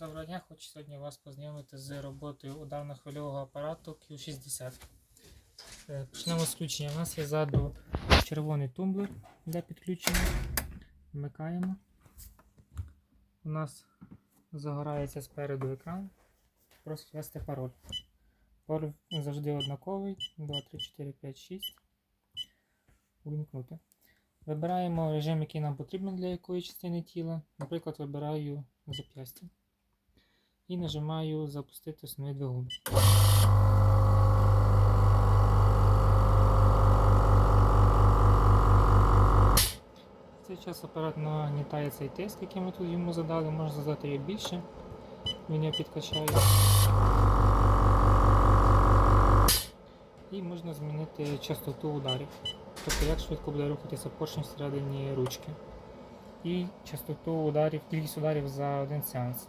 Доброго дня, хочу сьогодні вас познайомити з роботою ударно-хвильового апарату Q60. Е, Почнемо з включення. У нас є ззаду червоний тумблер для підключення. Вмикаємо. У нас загорається спереду екран. Просить ввести пароль. Пароль завжди однаковий. 2, 3, 4, 5, 6. Увімкнути. Вибираємо режим, який нам потрібен для якої частини тіла. Наприклад, вибираю зап'ястя. І нажимаю запустити основний двигун. В цей час апарат нагнітає цей тиск, який ми тут йому задали, можна задати його більше, він його підкачає. І можна змінити частоту ударів, тобто як швидко буде рухатися поршень всередині ручки. І частоту ударів, кількість ударів за один сеанс.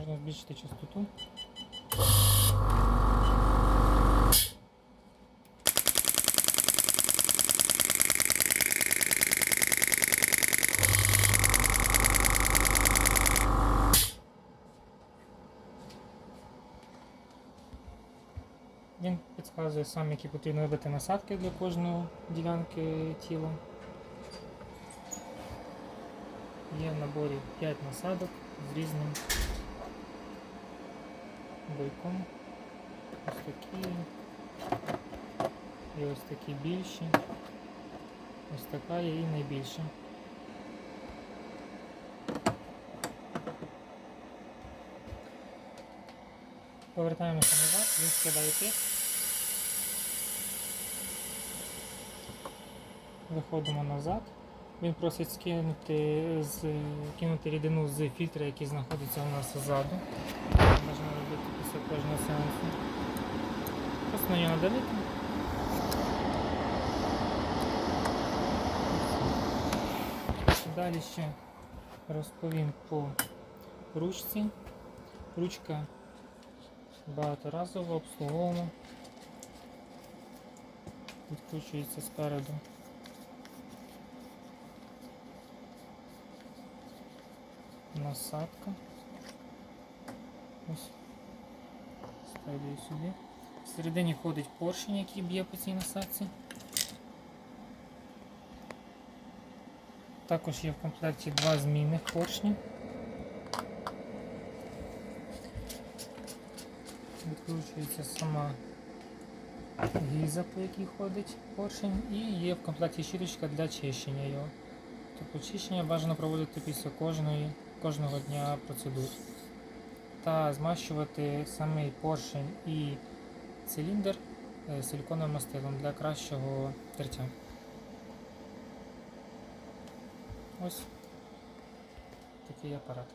Можна збільшити частоту. Він підказує сам, які потрібно робити насадки для кожної ділянки тіла. Є в наборі 5 насадок з різним бойком. Ось такі. І ось такі більші. Ось така є і найбільша. Повертаємося назад, він скидає. Виходимо назад. Він просить скинути, з, кинути рідину з фільтра, який знаходиться у нас ззаду. Можна робити після кожного сеансу. Просто на нього надавити. Далі ще розповім по ручці. Ручка багаторазово обслуговуємо. Відкручується спереду. Насадка. Ось. Ставлю сюди. Всередині ходить поршень, який б'є по цій насадці. Також є в комплекті два змінних поршні. Відкручується сама гільза, по якій ходить поршень, і є в комплекті щіточка для чищення його. Тобто чищення бажано проводити після кожної, кожного дня процедур. Та змащувати самий поршень і циліндр е, силіконовим мастилом для кращого тертя. Ось такий апарат.